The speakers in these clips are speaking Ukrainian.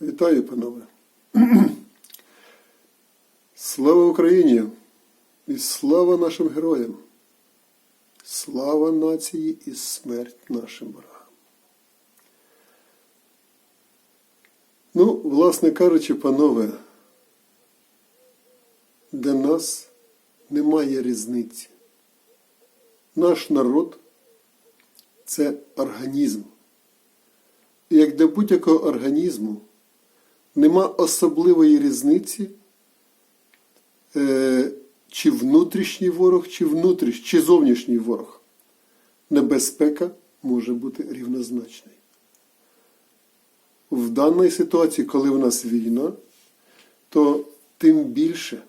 Вітаю, панове. Слава Україні і слава нашим героям. Слава нації і смерть нашим ворогам. Ну, власне кажучи, панове, для нас немає різниці. Наш народ це організм. І як для будь-якого організму нема особливої різниці, е, чи внутрішній ворог, чи внутріш, чи зовнішній ворог. Небезпека може бути рівнозначною. В даній ситуації, коли в нас війна, то тим більше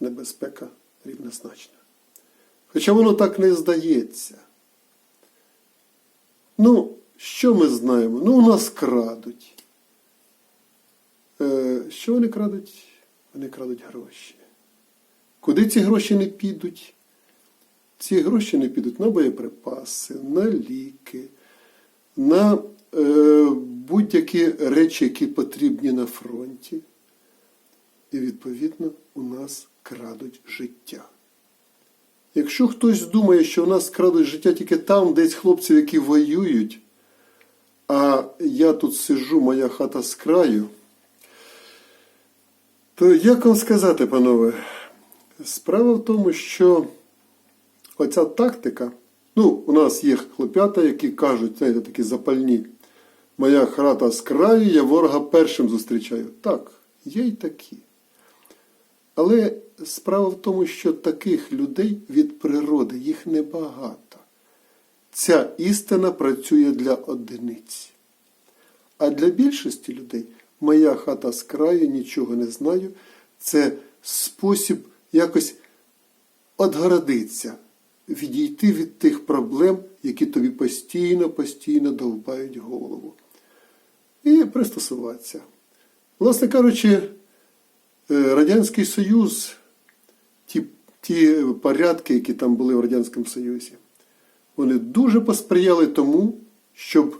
небезпека рівнозначна. Хоча воно так не здається. Ну, що ми знаємо? Ну, у нас крадуть. Е, що вони крадуть? Вони крадуть гроші. Куди ці гроші не підуть? Ці гроші не підуть на боєприпаси, на ліки, на е, будь-які речі, які потрібні на фронті. І, відповідно, у нас крадуть життя. Якщо хтось думає, що в нас крадуть життя тільки там, десь хлопців, які воюють, а я тут сижу, моя хата з краю, то як вам сказати, панове, справа в тому, що оця тактика, ну, у нас є хлоп'ята, які кажуть, знаєте, такі запальні, моя хата з краю, я ворога першим зустрічаю. Так, є й такі. Але справа в тому, що таких людей від природи їх небагато. Ця істина працює для одиниць. А для більшості людей моя хата з краю, нічого не знаю, це спосіб якось отгородитися, відійти від тих проблем, які тобі постійно, постійно довбають голову. І пристосуватися. Власне кажучи, е, Радянський Союз, ті, ті порядки, які там були в Радянському Союзі, вони дуже посприяли тому, щоб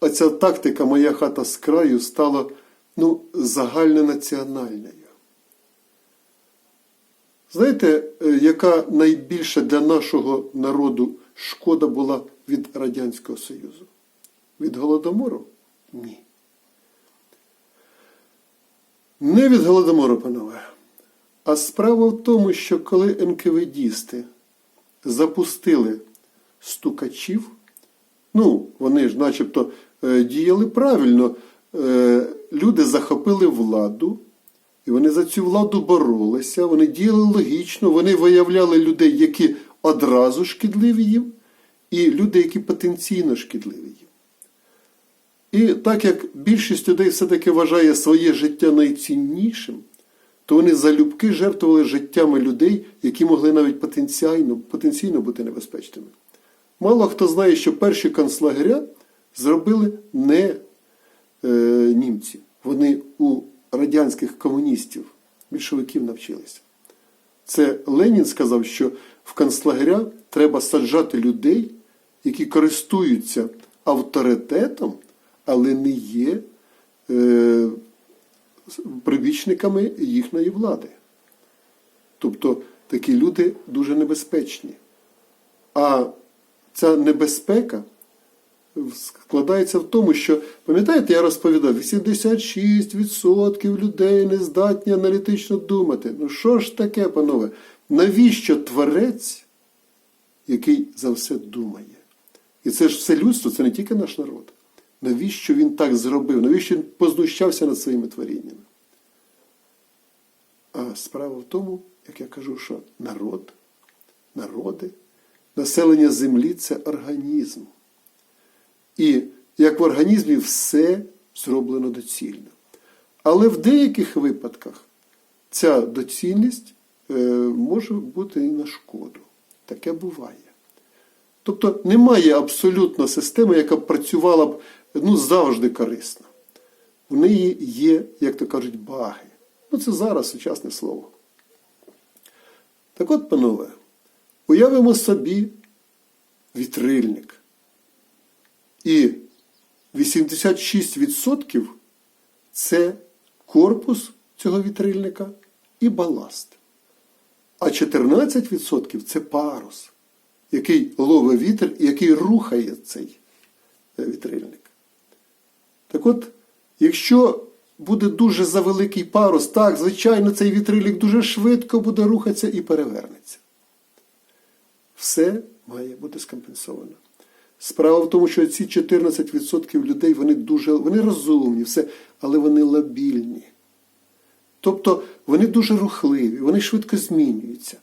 оця тактика Моя хата з краю стала ну, загальнонаціональною. Знаєте, е, яка найбільша для нашого народу шкода була від Радянського Союзу? Від Голодомору? Ні. Не від Голодомору, панове. А справа в тому, що коли НКВДісти запустили стукачів, ну, вони ж начебто е, діяли правильно, е, люди захопили владу, і вони за цю владу боролися, вони діяли логічно, вони виявляли людей, які одразу шкідливі їм, і люди, які потенційно шкідливі їм. І так як більшість людей все-таки вважає своє життя найціннішим, то вони залюбки жертвували життями людей, які могли навіть потенційно, потенційно бути небезпечними. Мало хто знає, що перші концлагеря зробили не німці. Вони у радянських комуністів, більшовиків навчилися. Це Ленін сказав, що в концлагеря треба саджати людей, які користуються авторитетом, але не є е, прибічниками їхньої влади. Тобто такі люди дуже небезпечні. А ця небезпека складається в тому, що, пам'ятаєте, я розповідав, 86% людей не здатні аналітично думати. Ну що ж таке, панове? Навіщо творець, який за все думає? І це ж все людство, це не тільки наш народ. Навіщо він так зробив? Навіщо він познущався над своїми творіннями? А справа в тому, як я кажу, що народ, народи, населення землі це організм. І як в організмі все зроблено доцільно. Але в деяких випадках ця доцільність е, може бути і на шкоду. Таке буває. Тобто немає абсолютно системи, яка б працювала б ну, завжди корисно. В неї є, як то кажуть, баги. Ну, це зараз сучасне слово. Так от, панове, уявимо собі вітрильник. І 86% це корпус цього вітрильника і баласт. А 14% це парус, який ловить вітер і який рухає цей е, вітрильник. Так от, якщо буде дуже завеликий парус, так, звичайно, цей вітрильник дуже швидко буде рухатися і перевернеться. Все має бути скомпенсовано. Справа в тому, що ці 14% людей вони дуже вони розумні, все, але вони лабільні. Тобто вони дуже рухливі, вони швидко змінюються.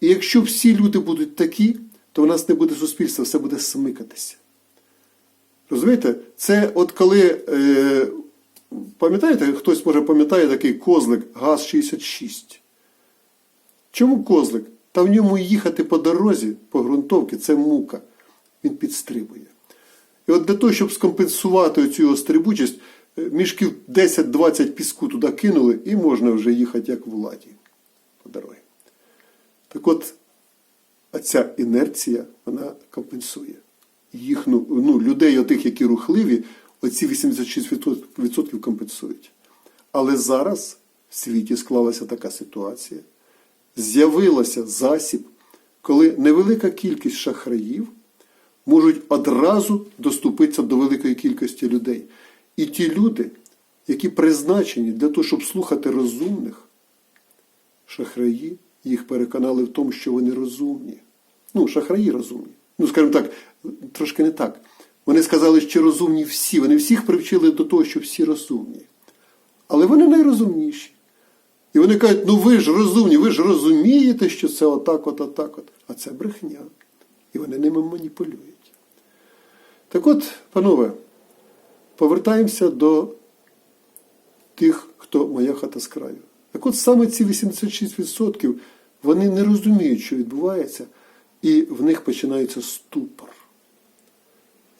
І якщо всі люди будуть такі, то в нас не буде суспільства, все буде смикатися. Розумієте? Це от коли, е, пам'ятаєте, хтось може пам'ятає такий козлик ГАЗ-66. Чому козлик? Та в ньому їхати по дорозі, по ґрунтовці, це мука. Він підстрибує. І от для того, щоб скомпенсувати цю його стрибучість, е, мішків 10-20 піску туди кинули, і можна вже їхати як в ладі по дорозі. Так от, а ця інерція, вона компенсує. Їхну, ну, людей, отих, які рухливі, оці 86% компенсують. Але зараз в світі склалася така ситуація. З'явилося засіб, коли невелика кількість шахраїв можуть одразу доступитися до великої кількості людей. І ті люди, які призначені для того, щоб слухати розумних, шахраї їх переконали в тому, що вони розумні. Ну, шахраї розумні. Ну, скажімо так, трошки не так. Вони сказали, що розумні всі. Вони всіх привчили до того, що всі розумні. Але вони найрозумніші. І вони кажуть, ну ви ж розумні, ви ж розумієте, що це отак, от, отак, от. А це брехня. І вони ними маніпулюють. Так от, панове, повертаємося до тих, хто моя хата з краю. Так от саме ці 86% вони не розуміють, що відбувається, і в них починається ступор.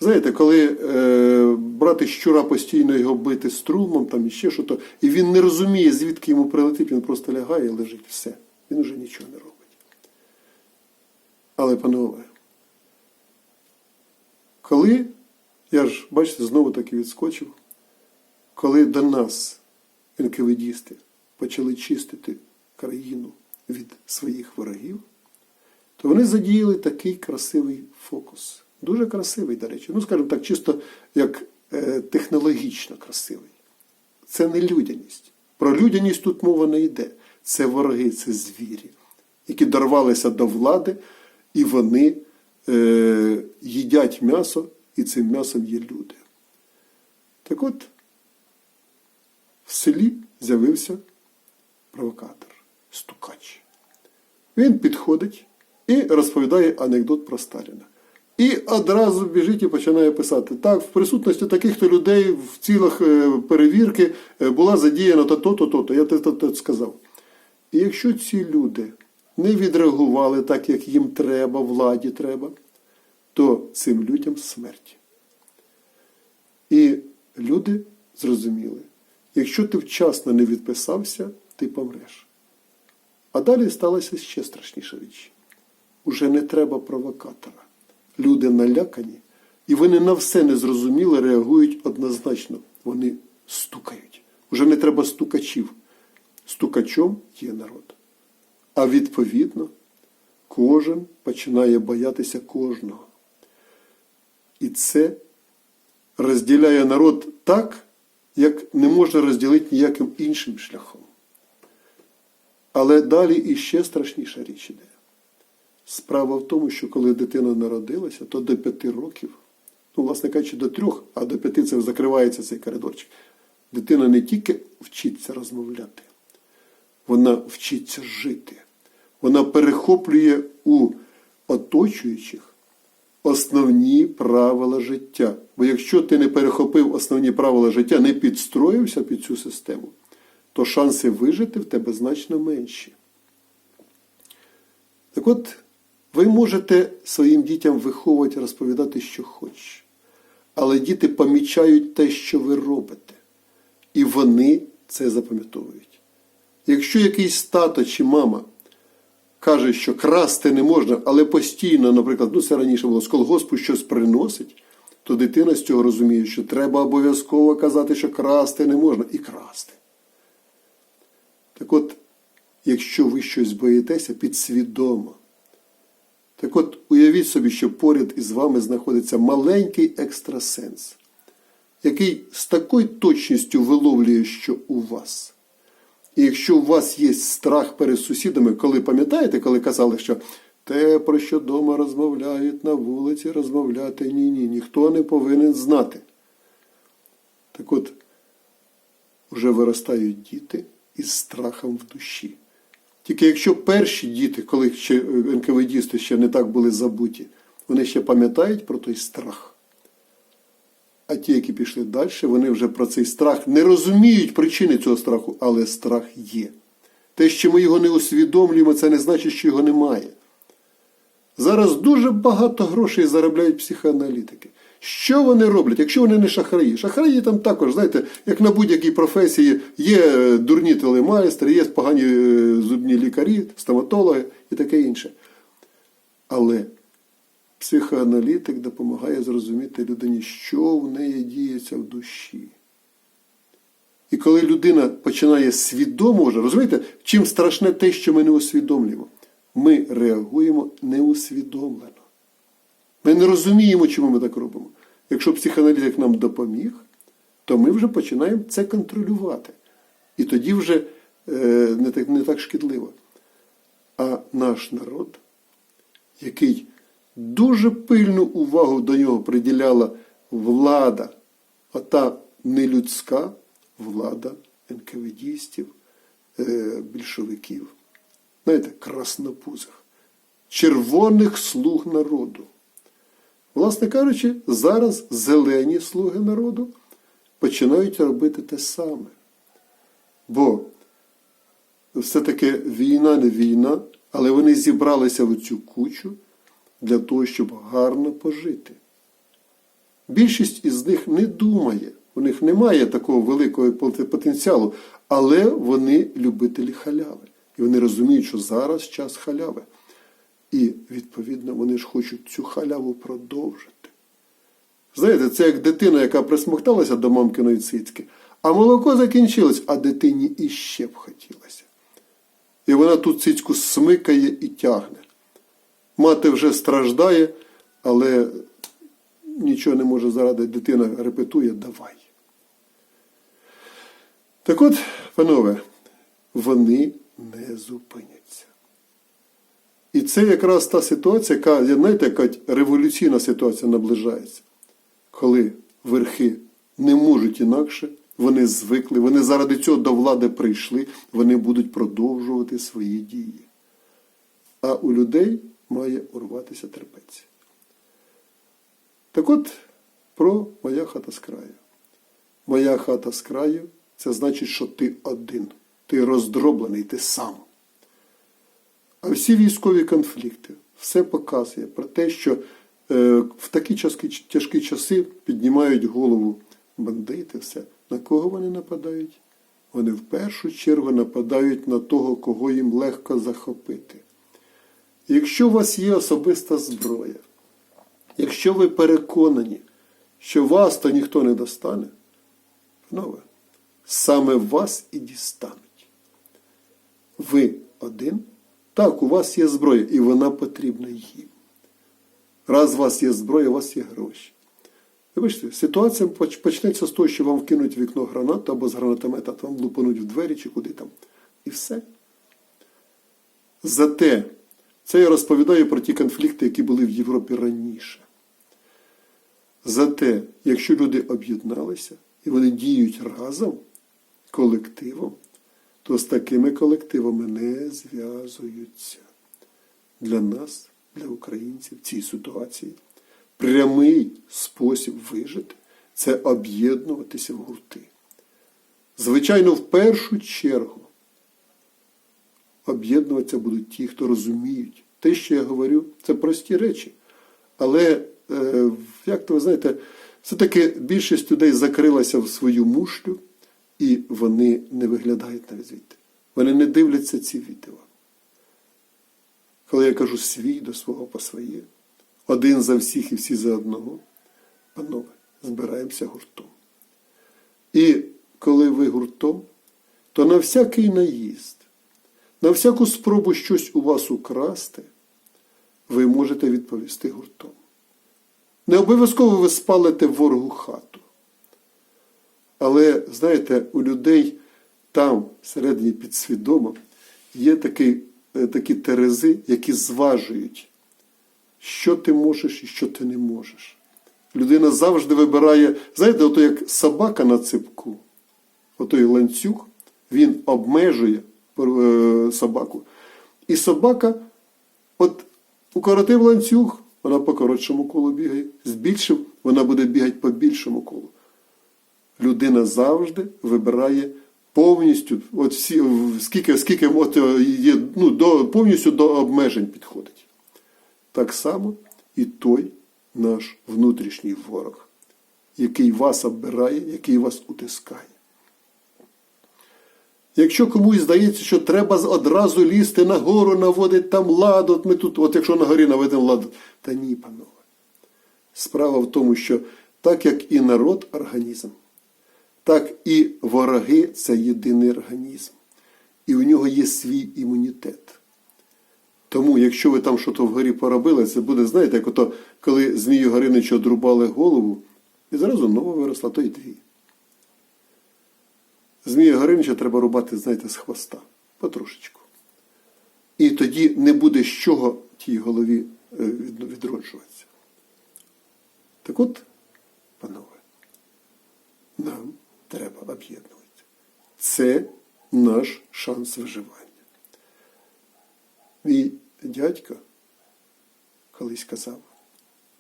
Знаєте, коли е, брати щура постійно його бити струмом, там і ще що то, і він не розуміє, звідки йому прилетить, він просто лягає і лежить все. Він уже нічого не робить. Але, панове, коли, я ж, бачите, знову таки відскочив, коли до нас, НКВДісти, почали чистити країну від своїх ворогів, то вони задіяли такий красивий фокус. Дуже красивий, до речі. Ну, скажімо так, чисто як е, технологічно красивий. Це не людяність. Про людяність тут мова не йде. Це вороги, це звірі, які дорвалися до влади, і вони е, їдять м'ясо, і цим м'ясом є люди. Так от, в селі з'явився провокатор, стукач. Він підходить і розповідає анекдот про Сталіна. І одразу біжить і починає писати. Так, в присутності таких-то людей в цілах е, перевірки е, була задіяна то-то, то-то, то я те сказав. І якщо ці люди не відреагували так, як їм треба, владі треба, то цим людям смерть. І люди зрозуміли, якщо ти вчасно не відписався, ти помреш. А далі сталася ще страшніша річ. Уже не треба провокатора. Люди налякані, і вони на все незрозуміле реагують однозначно. Вони стукають. Уже не треба стукачів. Стукачом є народ. А відповідно, кожен починає боятися кожного. І це розділяє народ так, як не можна розділити ніяким іншим шляхом. Але далі іще страшніша річ іде. Справа в тому, що коли дитина народилася, то до п'яти років, ну, власне кажучи, до трьох, а до п'яти це закривається цей коридорчик. Дитина не тільки вчиться розмовляти, вона вчиться жити. Вона перехоплює у оточуючих основні правила життя. Бо якщо ти не перехопив основні правила життя, не підстроївся під цю систему, то шанси вижити в тебе значно менші. Так от, ви можете своїм дітям виховувати, розповідати, що хочеш. Але діти помічають те, що ви робите. І вони це запам'ятовують. Якщо якийсь тато чи мама каже, що красти не можна, але постійно, наприклад, ну це раніше було з колгоспу щось приносить, то дитина з цього розуміє, що треба обов'язково казати, що красти не можна, і красти. Так от, якщо ви щось боїтеся, підсвідомо. Так от, уявіть собі, що поряд із вами знаходиться маленький екстрасенс, який з такою точністю виловлює, що у вас. І якщо у вас є страх перед сусідами, коли пам'ятаєте, коли казали, що те, про що дома розмовляють на вулиці, розмовляти ні, ні, ніхто не повинен знати. Так от, вже виростають діти із страхом в душі. Тільки якщо перші діти, коли ще е, НКВДісти ще не так були забуті, вони ще пам'ятають про той страх. А ті, які пішли далі, вони вже про цей страх не розуміють причини цього страху, але страх є. Те, що ми його не усвідомлюємо, це не значить, що його немає. Зараз дуже багато грошей заробляють психоаналітики. Що вони роблять, якщо вони не шахраї? Шахраї там також, знаєте, як на будь-якій професії, є е, дурні телемайстри, є погані е, зубні лікарі, стоматологи і таке інше. Але психоаналітик допомагає зрозуміти людині, що в неї діється в душі. І коли людина починає свідомо вже, розумієте, чим страшне те, що ми не усвідомлюємо, ми реагуємо неусвідомлено. Ми не розуміємо, чому ми так робимо. Якщо психоаналітик нам допоміг, то ми вже починаємо це контролювати. І тоді вже е, не, так, не так шкідливо. А наш народ, який дуже пильну увагу до нього приділяла влада, ота нелюдська влада НКВДістів, е, більшовиків, знаєте, краснопузих, червоних слуг народу. Власне кажучи, зараз зелені слуги народу починають робити те саме. Бо все-таки війна не війна, але вони зібралися в цю кучу для того, щоб гарно пожити. Більшість із них не думає, у них немає такого великого потенціалу, але вони любителі халяви. І вони розуміють, що зараз час халяви. І, відповідно, вони ж хочуть цю халяву продовжити. Знаєте, це як дитина, яка присмокталася до мамкиної цицьки, а молоко закінчилось, а дитині іще б хотілося. І вона ту цицьку смикає і тягне. Мати вже страждає, але нічого не може заради. Дитина репетує, давай. Так от, панове, вони не зупиняться. І це якраз та ситуація, яка, знаєте, яка революційна ситуація наближається, коли верхи не можуть інакше, вони звикли, вони заради цього до влади прийшли, вони будуть продовжувати свої дії. А у людей має урватися терпець. Так от про моя хата з краю. Моя хата з краю це значить, що ти один, ти роздроблений, ти сам. А всі військові конфлікти все показує про те, що е, в такі тяжкі, часи піднімають голову бандити, все. На кого вони нападають? Вони в першу чергу нападають на того, кого їм легко захопити. Якщо у вас є особиста зброя, якщо ви переконані, що вас то ніхто не достане, панове, саме вас і дістануть. Ви один. Так, у вас є зброя, і вона потрібна їм. Раз у вас є зброя, у вас є гроші. Вибачте, ситуація почнеться з того, що вам вкинуть вікно гранату або з гранатомета, то вам лупануть в двері чи куди там. І все. Зате це я розповідаю про ті конфлікти, які були в Європі раніше. Зате, якщо люди об'єдналися і вони діють разом, колективом, то з такими колективами не зв'язуються. Для нас, для українців, в цій ситуації прямий спосіб вижити це об'єднуватися в гурти. Звичайно, в першу чергу об'єднуватися будуть ті, хто розуміють. Те, що я говорю, це прості речі. Але, е, як то ви знаєте, все-таки більшість людей закрилася в свою мушлю і вони не виглядають навіть звідти. Вони не дивляться ці відео. Коли я кажу свій до свого по своє, один за всіх і всі за одного, панове, збираємося гуртом. І коли ви гуртом, то на всякий наїзд, на всяку спробу щось у вас украсти, ви можете відповісти гуртом. Не обов'язково ви спалите ворогу хату. Але, знаєте, у людей там, всередині підсвідомо, є такі, е, такі терези, які зважують, що ти можеш і що ти не можеш. Людина завжди вибирає, знаєте, ото як собака на ципку, отой ланцюг, він обмежує собаку. І собака, от укоротив ланцюг, вона по коротшому колу бігає, збільшив, вона буде бігати по більшому колу. Людина завжди вибирає повністю, от всі, скільки, скільки от є, ну, до, повністю до обмежень підходить. Так само і той наш внутрішній ворог, який вас обирає, який вас утискає. Якщо комусь здається, що треба одразу лізти на гору, наводити там ладу, от ми тут, от якщо на горі наведемо ладу, та ні, панове. Справа в тому, що так як і народ організм, так і вороги це єдиний організм. І у нього є свій імунітет. Тому, якщо ви там щось вгорі поробили, це буде, знаєте, як ото, коли Змію Гориничу одрубали голову, і зразу нова виросла, то й дві. Змія Горинича треба рубати, знаєте, з хвоста. Потрошечку. І тоді не буде з чого тій голові е, відроджуватися. Так от, панове, нам треба об'єднуватися. Це наш шанс виживання. Мій дядько колись казав,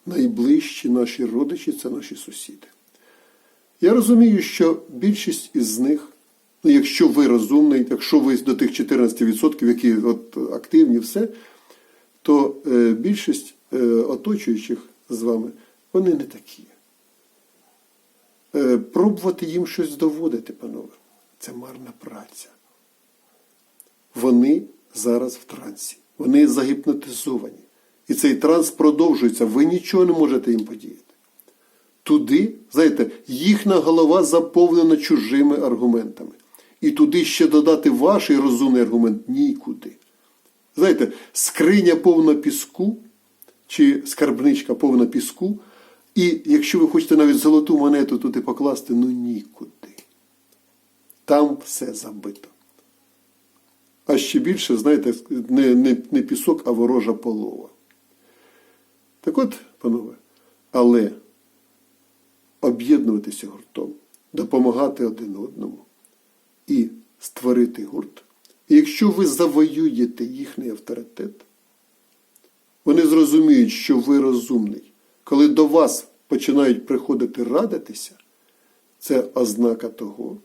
найближчі наші родичі це наші сусіди. Я розумію, що більшість із них, ну якщо ви розумний, якщо ви до тих 14%, які от активні, все, то е, більшість е, оточуючих з вами, вони не такі. Е, пробувати їм щось доводити, панове, це марна праця. Вони зараз в трансі, вони загіпнотизовані. І цей транс продовжується, ви нічого не можете їм подіяти. Туди, знаєте, їхня голова заповнена чужими аргументами. І туди ще додати ваш розумний аргумент нікуди. Знаєте, скриня повна піску, чи скарбничка повна піску, і якщо ви хочете навіть золоту монету туди покласти, ну нікуди. Там все забито. А ще більше, знаєте, не, не, не пісок, а ворожа полова. Так от, панове, але об'єднуватися гуртом, допомагати один одному і створити гурт. І якщо ви завоюєте їхній авторитет, вони зрозуміють, що ви розумний. Коли до вас починають приходити радитися, це ознака того,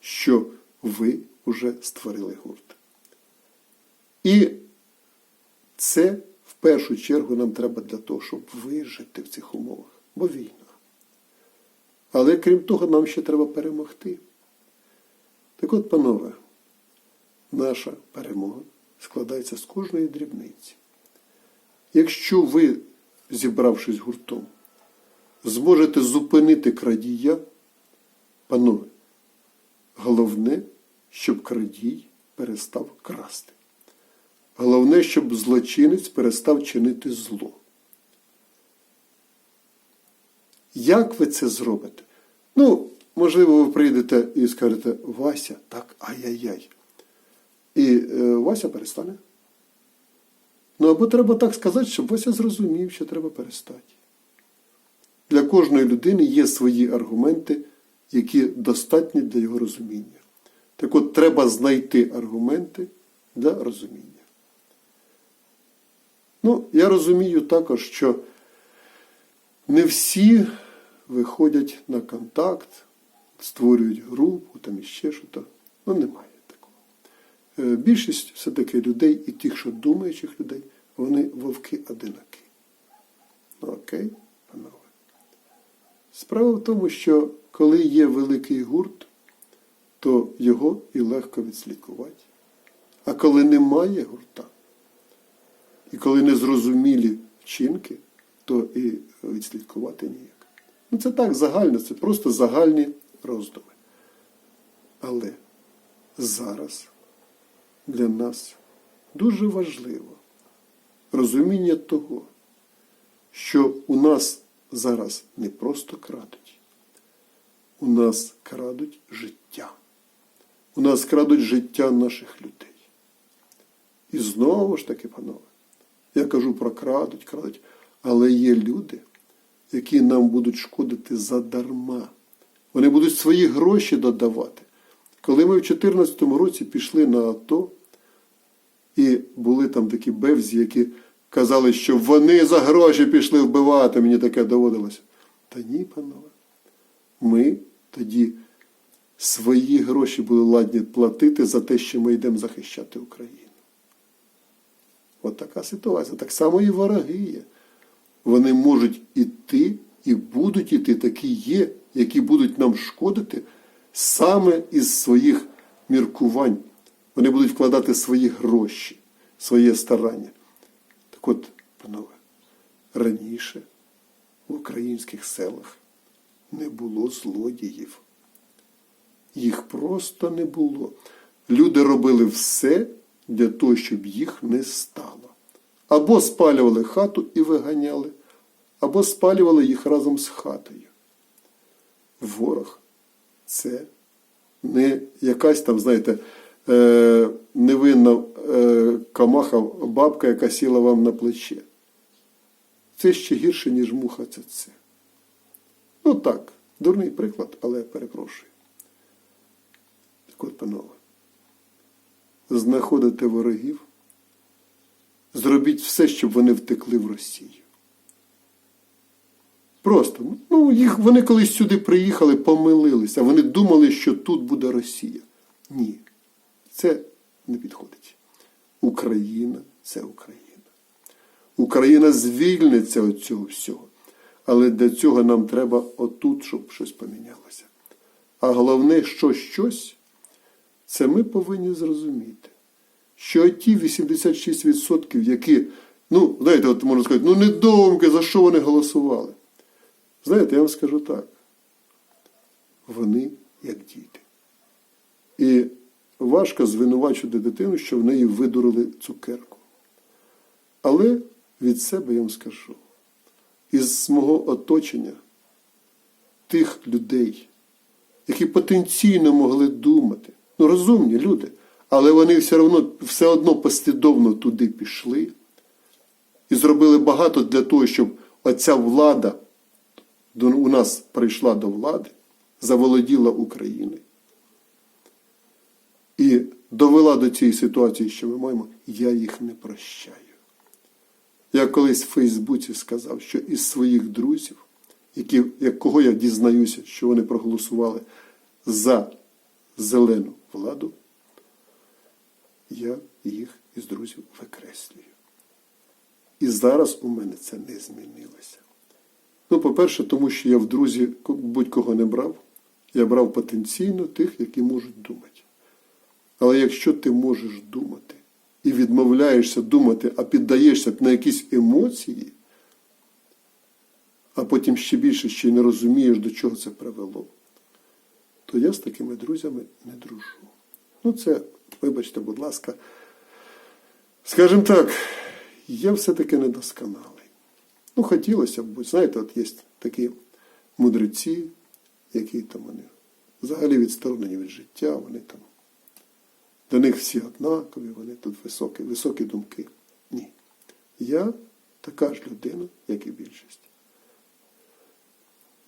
що ви вже створили гурт. І це в першу чергу нам треба для того, щоб вижити в цих умовах, бо війна. Але крім того, нам ще треба перемогти. Так от, панове, наша перемога складається з кожної дрібниці. Якщо ви, зібравшись гуртом, зможете зупинити крадія, панове, головне, щоб крадій перестав красти. Головне, щоб злочинець перестав чинити зло. Як ви це зробите? Ну, можливо, ви прийдете і скажете, Вася, так, ай-яй-яй. І е, Вася перестане. Ну, або треба так сказати, щоб Вася зрозумів, що треба перестати. Для кожної людини є свої аргументи, які достатні для його розуміння. Так от треба знайти аргументи для розуміння. Ну, я розумію також, що не всі виходять на контакт, створюють групу, там іще щось. Ну, немає такого. Е, Більшість все-таки людей і тих, що думаючих людей, вони вовки одинакі. Ну, окей, панове. Справа в тому, що коли є великий гурт, то його і легко відслідкувати. А коли немає гурта, і коли незрозумілі вчинки, то і відслідкувати ніяк. Ну, це так загально, це просто загальні роздуми. Але зараз для нас дуже важливо розуміння того, що у нас зараз не просто крадуть, у нас крадуть життя. У нас крадуть життя наших людей. І знову ж таки, панове, я кажу про крадуть, крадуть, але є люди, які нам будуть шкодити задарма. Вони будуть свої гроші додавати. Коли ми в 2014 році пішли на АТО, і були там такі бевзі, які казали, що вони за гроші пішли вбивати, мені таке доводилося. Та ні, панове. Ми тоді свої гроші були ладні платити за те, що ми йдемо захищати Україну. От така ситуація. Так само і вороги є. Вони можуть іти і будуть іти, такі є, які будуть нам шкодити саме із своїх міркувань. Вони будуть вкладати свої гроші, своє старання. Так от, панове, раніше в українських селах не було злодіїв. Їх просто не було. Люди робили все для того, щоб їх не стало. Або спалювали хату і виганяли, або спалювали їх разом з хатою. Ворог це не якась там, знаєте, е, невинна е, камаха бабка, яка сіла вам на плече. Це ще гірше, ніж муха це. Ну так, дурний приклад, але перепрошую. Так от, панове, знаходите ворогів, зробіть все, щоб вони втекли в Росію. Просто, ну, їх, вони колись сюди приїхали, помилилися, вони думали, що тут буде Росія. Ні, це не підходить. Україна це Україна. Україна звільниться від цього всього. Але для цього нам треба отут, щоб щось помінялося. А головне, що щось, це ми повинні зрозуміти, що ті 86%, які, ну, знаєте, от можна сказати, ну недоумки, за що вони голосували? Знаєте, я вам скажу так. Вони як діти. І важко звинувачувати дитину, що в неї видурили цукерку. Але від себе я вам скажу, із мого оточення тих людей, які потенційно могли думати, ну розумні люди, але вони все одно, все одно послідовно туди пішли і зробили багато для того, щоб оця влада у нас прийшла до влади, заволоділа Україною і довела до цієї ситуації, що ми маємо, я їх не прощаю. Я колись в Фейсбуці сказав, що із своїх друзів, які, як кого я дізнаюся, що вони проголосували за зелену владу, я їх із друзів викреслюю. І зараз у мене це не змінилося. Ну, по-перше, тому що я в друзі будь-кого не брав. Я брав потенційно тих, які можуть думати. Але якщо ти можеш думати і відмовляєшся думати, а піддаєшся на якісь емоції, а потім ще більше ще й не розумієш, до чого це привело, то я з такими друзями не дружу. Ну, це, вибачте, будь ласка, скажімо так, я все-таки недосконалий. Ну, хотілося б, знаєте, от є такі мудреці, які там вони взагалі відсторонені від життя, вони там. До них всі однакові, вони тут високі, високі думки. Ні. Я така ж людина, як і більшість.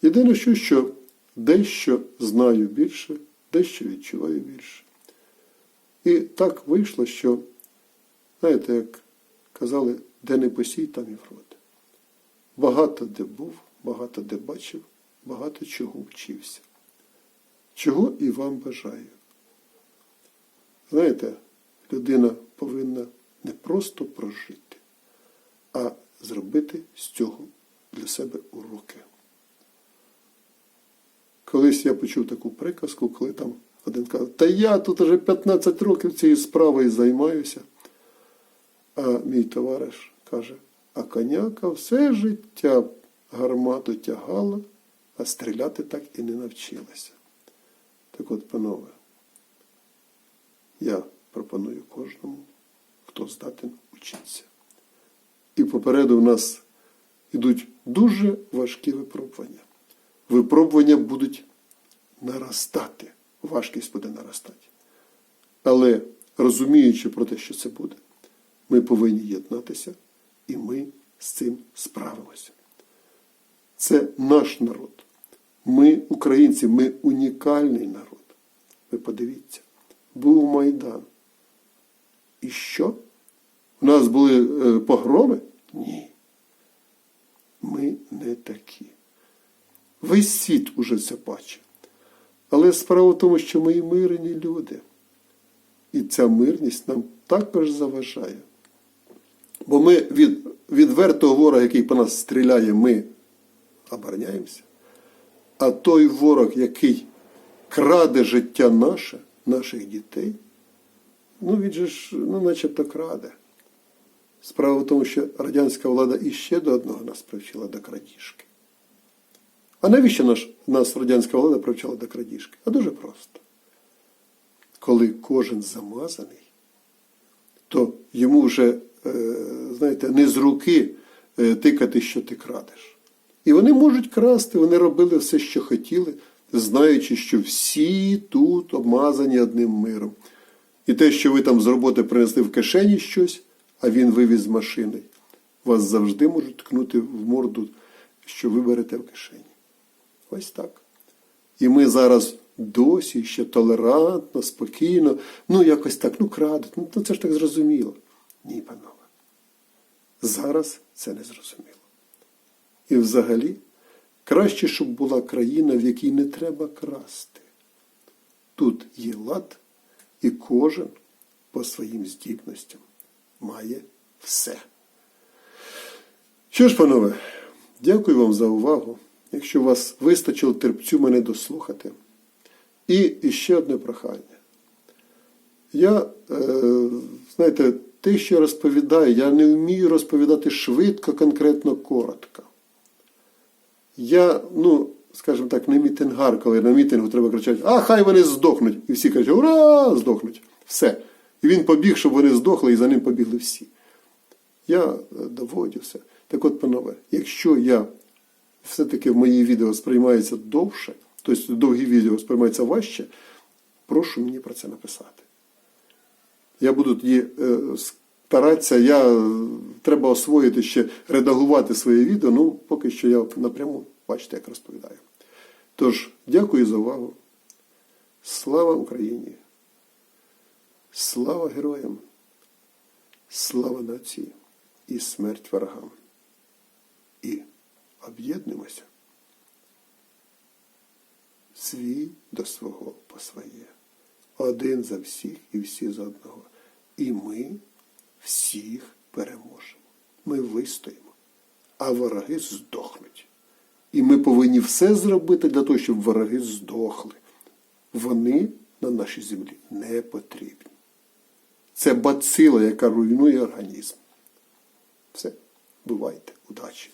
Єдине, що, що дещо знаю більше, дещо відчуваю більше. І так вийшло, що, знаєте, як казали, де не посій, там і врод. Багато де був, багато де бачив, багато чого вчився. Чого і вам бажаю. Знаєте, людина повинна не просто прожити, а зробити з цього для себе уроки. Колись я почув таку приказку, коли там один казав, та я тут вже 15 років цією справою займаюся. А мій товариш каже, а коняка все життя гармату тягала, а стріляти так і не навчилися. Так от, панове, я пропоную кожному, хто здатен учитися. І попереду в нас йдуть дуже важкі випробування. Випробування будуть наростати, важкість буде наростати. Але розуміючи про те, що це буде, ми повинні єднатися, і ми з цим справимося. Це наш народ. Ми, українці, ми унікальний народ. Ви подивіться, був Майдан. І що? У нас були е, погроми? Ні. Ми не такі. Весь світ уже це бачить. Але справа в тому, що ми мирні люди. І ця мирність нам також заважає. Бо ми від відвертого ворога, який по нас стріляє, ми обороняємося. А той ворог, який краде життя наше, наших дітей, ну він же ж, ну, начебто краде. Справа в тому, що радянська влада іще до одного нас привчила до крадіжки. А навіщо наш, нас радянська влада привчала до крадіжки? А дуже просто. Коли кожен замазаний, то йому вже, знаєте, не з руки е, тикати, що ти крадеш. І вони можуть красти, вони робили все, що хотіли, знаючи, що всі тут обмазані одним миром. І те, що ви там з роботи принесли в кишені щось, а він вивіз з машини, вас завжди можуть ткнути в морду, що ви берете в кишені. Ось так. І ми зараз досі ще толерантно, спокійно, ну якось так, ну крадуть, ну це ж так зрозуміло. Ні, панове. Зараз це не зрозуміло. І взагалі, краще, щоб була країна, в якій не треба красти. Тут є лад, і кожен по своїм здібностям має все. Що ж, панове, дякую вам за увагу. Якщо вас вистачило терпцю мене дослухати. І ще одне прохання. Я, е, знаєте, те, що я розповідаю, я не вмію розповідати швидко, конкретно, коротко. Я, ну, скажімо так, не мітингар, коли на мітингу треба кричати, а хай вони здохнуть. І всі кажуть, ура, здохнуть. Все. І він побіг, щоб вони здохли, і за ним побігли всі. Я е, доводю все. Так от, панове, якщо я все-таки в мої відео сприймається довше, тобто довгі відео сприймаються важче, прошу мені про це написати. Я буду тоді е, старатися, я е, треба освоїти ще редагувати своє відео, ну поки що я напряму бачите, як розповідаю. Тож, дякую за увагу. Слава Україні! Слава героям! Слава нації і смерть ворогам! І об'єднуємося. Свій до свого по своє. Один за всіх і всі за одного. І ми всіх переможемо. Ми вистоїмо, а вороги здохнуть. І ми повинні все зробити для того, щоб вороги здохли. Вони на нашій землі не потрібні. Це бацила, яка руйнує організм. Все, бувайте, удачі!